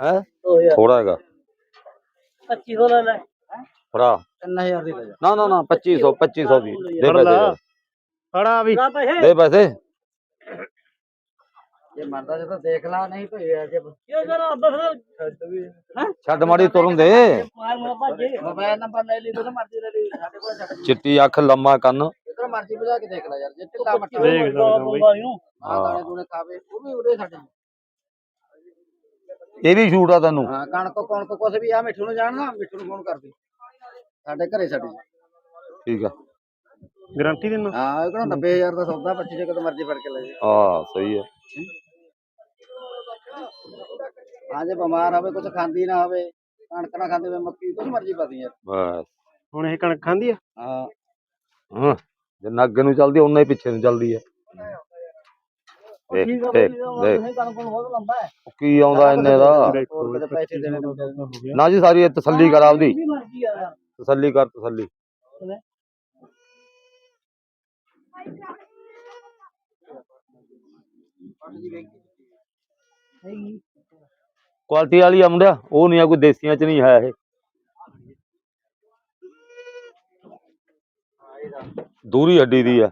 ਹੈ? 2000 ਥੋੜਾ ਹੈਗਾ। 25 ਹੋ ਲੈ ਲੈ। ਫੜਾ। 3000 ਦੀ ਲੈ ਜਾ। ਨਾ ਨਾ ਨਾ 2500 2500 ਦੀ। ਦੇ ਫੜ ਪੈਸੇ। ਲਾ। ਫੜਾ ਵੀ। ਲਾ ਪੈਸੇ। ਦੇ ਪੈਸੇ। ਜੇ ਮਰਦਾ ਜੇ ਤਾਂ ਦੇਖ ਲਾ ਨਹੀਂ ਭਈ ਜੇ ਇਹ ਜਰਾ ਬਸ ਹਾਂ? ਛੱਡ ਮਾੜੀ ਤੁਰਨ ਦੇ। ਮਾਰ ਮੋਰ ਭੱਜੇ ਮੋਬਾਈਲ ਨੰਬਰ ਲੈ ਲਈ ਤੂੰ ਮਰਜ਼ੀ ਲੈ ਲਈ ਸਾਡੇ ਕੋਲ ਛੱਡ ਚਿੱਟੀ ਅੱਖ ਲੰਮਾ ਕੰਨ। ਜਿੱਧਰ ਮਰਜ਼ੀ ਬਜਾ ਕੇ ਦੇਖ ਲੈ ਯਾਰ ਜੇ ਢਿੱਲਾ ਮੱਠਾ ਦੇਖ ਸਕਦਾ ਬਈ। ਹਾਂ। ਦਾਣੇ ਦੂਣੇ ਖਾਵੇ ਉਹ ਵੀ ਉਰੇ ਸਾਡੇ ਇਹ ਵੀ ਛੂਟ ਆ ਤੈਨੂੰ ਹਾਂ ਕਣਕ ਕਣਕ ਕੁਛ ਵੀ ਆ ਮਿੱਠੂ ਨੂੰ ਜਾਣਦਾ ਮਿੱਠੂ ਨੂੰ ਫੋਨ ਕਰਦੀ ਸਾਡੇ ਘਰੇ ਸਾਡੇ ਠੀਕ ਆ। ਗਾਰੰਟੀ ਦਿੰਦਾ? ਹਾਂ ਇਹ ਕਿਹੜਾ 90000 ਦਾ ਸੌਦਾ 25 ਜੇ ਕਦੋਂ ਮਰਜ਼ੀ ਫੜ ਕੇ ਲੈ ਜਾ ਹਾਂ ਸਹੀ ਹੈ ਹਾਂ ਜੇ ਬਿਮਾਰ ਹੋਵੇ ਕੁਝ ਖਾਂਦੀ ਨਾ ਹੋਵੇ ਕਣਕ ਨਾ ਖਾਂਦੀ ਹੋਵੇ ਮੱਕੀ ਕੁਝ ਮਰਜ਼ੀ ਪਾਦੀ ਯਾਰ। ਬਸ। ਹੁਣ ਇਹ ਕਣਕ ਖਾਂਦੀ ਆ? ਹਾਂ। ਹਾਂ ਜਿੰਨਾ ਅੱਗੇ ਨੂੰ ਚੱਲਦੀ ਉਹਨਾਂ ਹੀ ਪਿੱਛੇ ਨੂੰ ਚੱਲਦੀ ਹੈ ਦੇਖ ਦੇਖ ਦੇਖ ਕਣਕ ਨੂੰ ਬਹੁਤ ਲੰਬਾ ਹੈ। ਕੀ ਆਉਂਦਾ ਇੰਨੇ ਦਾ? ਦੇਖੋ ਹੋਰ ਕਿਤੇ ਪੈਸੇ ਦੇਣੇ ਨੂੰ। ਨਾ ਜੀ ਸਾਰੀ ਇਹ ਤਸੱਲੀ ਕਰ ਆਪਦੀ। ਤਸੱਲੀ ਤਸੱਲੀ। ਕੁਆਲਿਟੀ ਵਾਲੀ ਆ ਮੁੰਡਿਆ ਉਹ ਨਹੀਂ ਆ ਕੋਈ ਦੇਸੀਆਂ ਚ ਨਹੀਂ ਹੈ ਇਹ। ਦੂਰੀ ਹੱਡੀ ਦੀ ਆ।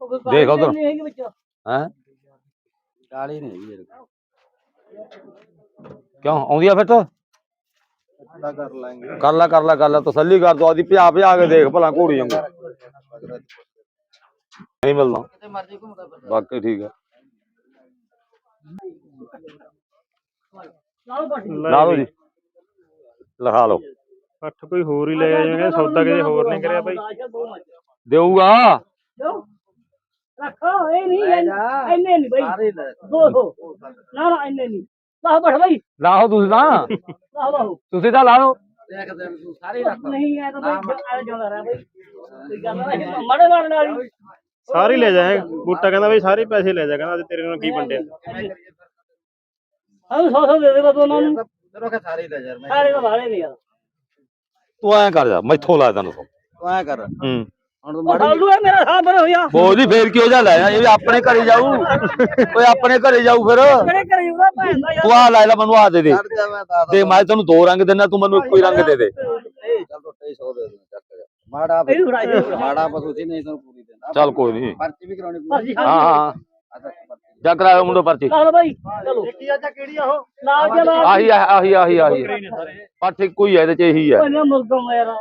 ਲੈਣੀ ਆ ਦੇਖ ਉੱਧਰ। ਨਹੀਂ ਹੈਗੀ ਵਿੱਚ ਹੈ ਕਾਲੀ ਨਹੀਂ ਹੈਗੀ ਯਾਰ ਕਿਉਂ ਆਉਂਦੀ ਆ ਫਿੱਟ ਦਾ ਕਰ ਲਾਂਗੇ ਕਰ ਲੈ ਕਰ ਲੈ ਕਰ ਲੈ ਤਸੱਲੀ ਕਰ ਦੋ ਆਦੀ ਭਜਾ ਭਜਾ ਕੇ ਦੇਖ ਭਲਾ ਘੋੜੀ ਜਾਂਗਾ ਨਹੀਂ ਮਿਲਣਾ ਕਿਤੇ ਮਰਜ਼ੀ ਘੁੰਮਦਾ ਫਿਰਦਾ ਵਾਕਈ ਠੀਕ ਆ ਨਾਲ ਬੱਠ ਲਾ ਲਓ ਜੀ ਲਿਖਾ ਲਓ ਅੱਠ ਕੋਈ ਹੋਰ ਹੀ ਲੈ ਜਾਵਾਂਗੇ ਸੌਦਾ ਕਿਤੇ ਹੋਰ ਨਹੀਂ ਕਰਿਆ ਬਾਈ ਦੇਊਗਾ ਰੱਖੋ ਇਹ ਨਹੀਂ ਇੰਨੇ ਨਹੀਂ ਬਈ ਸਾਰੇ ਲੈ ਦੋ ਸੌ ਨਾ ਨਾ ਇੰਨੇ ਨਹੀਂ ਲਾ ਬੜ ਬਈ ਲਾਓ ਤੁਸੀਂ ਤਾਂ ਲਾ ਬਾਹੂ ਤੁਸੀਂ ਤਾਂ ਲਾਓ ਦੇਖ ਦੇ ਤੂੰ ਸਾਰੇ ਰੱਖ ਨਹੀਂ ਐ ਤਾਂ ਬਈ ਆ ਜਾਂਦਾ ਰਿਹਾ ਬਈ ਕੋਈ ਗੱਲ ਨਹੀਂ ਮੜੇ ਮੜਨ ਵਾਲੀ ਸਾਰੇ ਹੀ ਲੈ ਜਾਏ ਬੂਟਾ ਕਹਿੰਦਾ ਬਈ ਸਾਰੇ ਪੈਸੇ ਲੈ ਜਾ ਕਹਿੰਦਾ ਅੱਜ ਤੇਰੇ ਨਾਲ ਕੀ ਵੰਡਿਆ ਹਾਂ ਸੌ ਸੌ ਦੇ ਦੇ ਬਸ ਉਹਨਾਂ ਨੂੰ ਚਲੋ ਕਿ ਸਾਰੇ ਲੈ ਯਾਰ ਮੈਂ ਸਾਰੇ ਤਾਂ ਭਾਲੇ ਨਹੀਂ ਯਾਰ ਤੂੰ ਐਂ ਕਰ ਜਾ ਮੈਥੋਂ ਲਾ ਤੈਨੂੰ ਸੌ। ਤੂੰ ਐ ਕਰ ਹੂੰ ਹੁਣ ਹੈ ਮੇਰਾ ਹੋਇਆ। ਫੇਰ ਕਿਉਂ ਜਾ ਲੈ ਜਾ ਇਹ ਵੀ ਆਪਣੇ ਘਰੇ ਜਾਊ। ਓਏ ਆਪਣੇ ਘਰੇ ਜਾਊ ਫਿਰ। ਕਿਹੜੇ ਕਰੇ ਜੂਗਾ ਭੈਣ ਦਾ ਯਾਰ। ਤੂੰ ਆ ਲੈ ਲੈ ਮੈਨੂੰ ਆ ਦੇ ਦੇ। ਤੇ ਮੈਂ ਤੈਨੂੰ ਦੋ ਰੰਗ ਦਿੰਦਾ ਤੂੰ ਮੈਨੂੰ ਇੱਕੋ ਹੀ ਰੰਗ ਦੇ ਦੇ। ਚੱਲ ਤੋ 250 ਦੇ ਦੇ ਚੱਕ ਜਾ ਮਾੜਾ ਇਹਨੂੰ ਫੜਾਈ। ਦੇ ਮਾੜਾ ਪਸ਼ੂ ਸੀ ਨਹੀਂ ਤੈਨੂੰ ਪੂਰੀ ਦੇਣਾ। ਚੱਲ ਕੋਈ ਨਹੀਂ। ਪਰਚੀ ਵੀ ਕਰਾਉਣੀ ਪਰਚੀ ਪੂਰੀ ਹਾਂ ਹਾਂ। ਆ ਚੱਕ ਪਰਚੀ। ਜਾ ਕਰਾਓ ਮੁੰਡੋ ਪਰਚੀ। ਚੱਲ ਬਾਈ। ਚਲੋ। ਕੀ ਅੱਜ ਕਿਹੜੀ ਆ ਉਹ? ਨਾਲ ਚਲਾ ਆਹੀ ਆ- ਆਹੀ ਆਹੀ ਆਹੀ ਪਰ ਠੀਕ ਕੋਈ ਹੈ ਇਹਦੇ ਚ ਇਹੀ ਹੈ ਨਾ ਮੁਰਗਾ ਮੇਰਾ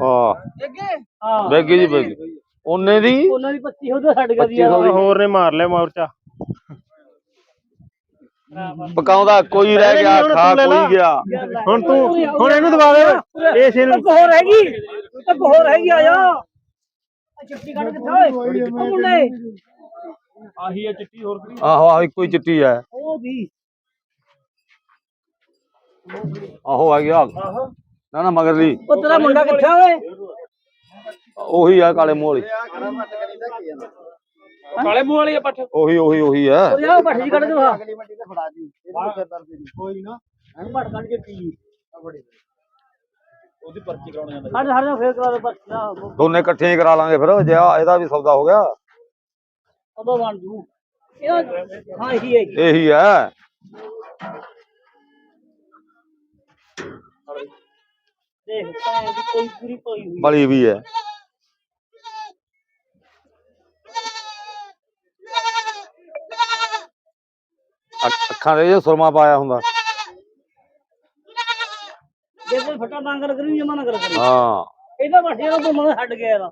ਹਾਂ? ਹਾਂ ਬੈਗੀ ਜੀ ਬੈਗੀ। ਉਹਨੇ ਦੀ? ਉਹਨਾਂ ਦੀ 25 ਉਹਦੇ ਛੱਡ ਗਿਆ ਦੀ 2500 ਹੋਰ ਨੇ ਮਾਰ ਲਿਆ ਮੋਰਚਾ। ਪਕਾਉਂਦਾ ਕੋਈ ਰਹਿ ਗਿਆ ਖਾ ਤੂੰ ਲੈ ਲਾ। ਕੋਈ ਗਿਆ। ਹੁਣ ਤੂੰ ਹੁਣ ਇਹਨੂੰ ਦਵਾ ਦੇ। ਇਸ ਇਹਨੂੰ ਇੱਕ ਹੋਰ ਹੈਗੀ ਇੱਕ ਹੋਰ ਹੈਗੀ ਆ ਜਾ ਆ ਚਿੱਟੀ ਕੱਢ ਕਿੱਥੇ ਓਏ। ਉਹ ਮੁੰਡੇ ਆਹੋ ਆਹੋ ਇੱਕੋ ਹੀ ਚਿੱਟੀ ਹੈ। ਉਹ ਵੀ। ਆਹੋ ਆ ਗਿਆ। ਆਹੋ। ਨਾ ਨਾ ਮਗਰਲੀ ਉਹ ਤੇਰਾ ਮੁੰਡਾ ਕਿੱਥੇ ਓਏ? ਉਹੀ ਆ ਕਾਲੇ ਮੂੰਹ ਵਾਲੀ। ਕਾਲੇ ਮੂੰਹ ਵਾਲੀ ਆ ਪੱਠ। ਉਹੀ ਉਹੀ ਉਹੀ ਹੈ ਉਹ ਜਾ ਬੱਠੀ ਕੱਢ ਕੇ ਦਿਖਾ ਅਗਲੀ ਮੰਡੀ ਤੇ ਫੜਾ ਦੀ ਕੋਈ ਨਾ। ਹਾਂ ਬੱਠ ਕੱਢ ਕੇ ਪੀ ਉਹਦੀ ਪਰਚੀ ਕਰਾਉਣੀ ਜਾਂਦਾ ਹਟ ਜਾ ਫੇਰ ਕਰਾ ਦੇ ਨਾ ਦੋਨੇ ਇਕੱਠੇ ਹੀ ਕਰਾ ਲਾਂਗੇ ਫਿਰ। ਜੇ ਆ- ਇਹਦਾ ਵੀ ਸੌਦਾ ਹੋ ਗਿਆ। ਉਦੋਂ ਬਣ ਜੂ। ਇਹ ਹਾਂ ਇਹੀ ਹੈਗੀ ਇਹੀ ਹੈ ਦੇਖ ਦੀ ਕੋਈ ਪੂਰੀ ਪਈ ਹੋਈ ਬਲੀ ਵੀ ਹੈ। ਅੱਖ- ਅੱਖਾਂ ਦੇ ਜੇ ਸੁਰਮਾ ਪਾਇਆ ਹੁੰਦਾ। ਜੇ ਕੋਈ ਫਟਾ ਮੰਗਲ ਕਰੀ ਜਮਾ ਨਾ ਕਰ। ਕਰੀ ਹਾਂ ਇਹਦਾ ਬੱਠੇ ਦਾ ਮਨ ਛੱਡ ਗਿਆ ਇਹਦਾ।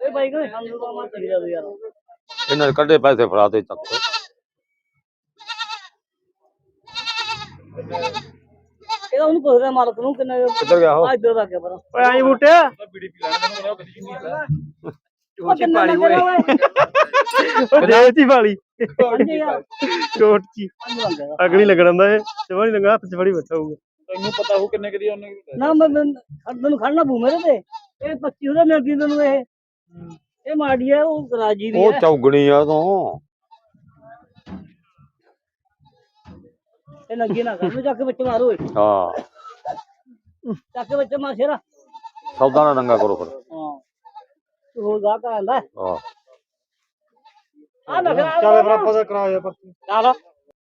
ਇਹ ਬਾਈ ਕਹਿੰਦੇ ਸਾਨੂੰ ਤਾਂ ਮਾ ਚਲੀ ਜਾਵੇ ਯਾਰ। ਇਹਨਾਂ ਦੇ ਕੱਢੇ ਪੈਸੇ ਫੜਾ ਤੇ ਚੱਕ। ਇਹਦਾ ਉਹਨੂੰ ਪੁੱਛਦਾ ਮਾਲਕ ਨੂੰ ਕਿੰਨੇ ਕਿੱਧਰ ਗਿਆ ਉਹ? ਆ ਇੱਧਰ ਲੱਗ ਗਿਆ ਪਰ ਓਏ ਆਈ ਬੂਟਿਆ ਵਾਲੀ। ਚੋਟ ਅਗਲੀ ਲੱਗਣ ਦਾ ਇਹ। ਚਵੜੀ ਲੰਗਾ ਹੱਥ ਚ ਫੜੀ ਬੈਠਾ ਹੋਊਗਾ। ਤੈਨੂੰ ਪਤਾ ਹੋ ਕਿੰਨੇ ਕਦੀ ਉਹਨੇ ਨਾ ਮੈਂ ਮੈਂ ਖੜਨ ਪੂ ਮੇਰੇ ਤੇ। ਇਹ 25 ਉਹਦਾ ਮਿਲ ਗਈ ਤੈਨੂੰ ਇਹ। ਇਹ ਮਾੜੀ ਹੈ ਉਹ ਰਾਜੀ ਦੀ ਉਹ ਚੌਗਣੀ ਆ ਤੂੰ। ਇਹ ਲੱਗੀ ਨਾ ਕਰ। ਨੂੰ ਚੱਕ ਕੇ ਵਿੱਚ ਮਾਰੋ ਹਾਂ। ਚੱਕ ਕੇ ਵਿੱਚ ਮਾਰ ਸ਼ੇਰਾ। ਸੌਦਾ ਨਾ ਨੰਗਾ ਕਰੋ ਫਿਰ। ਹਾਂ ਤੂੰ ਆਂਦਾ। ਹਾਂ। ਚੱਲ ਫਿਰ ਆਪਾਂ ਦਾ ਕਰਾਇਆ ਪਰਚੀ ਚੱਲ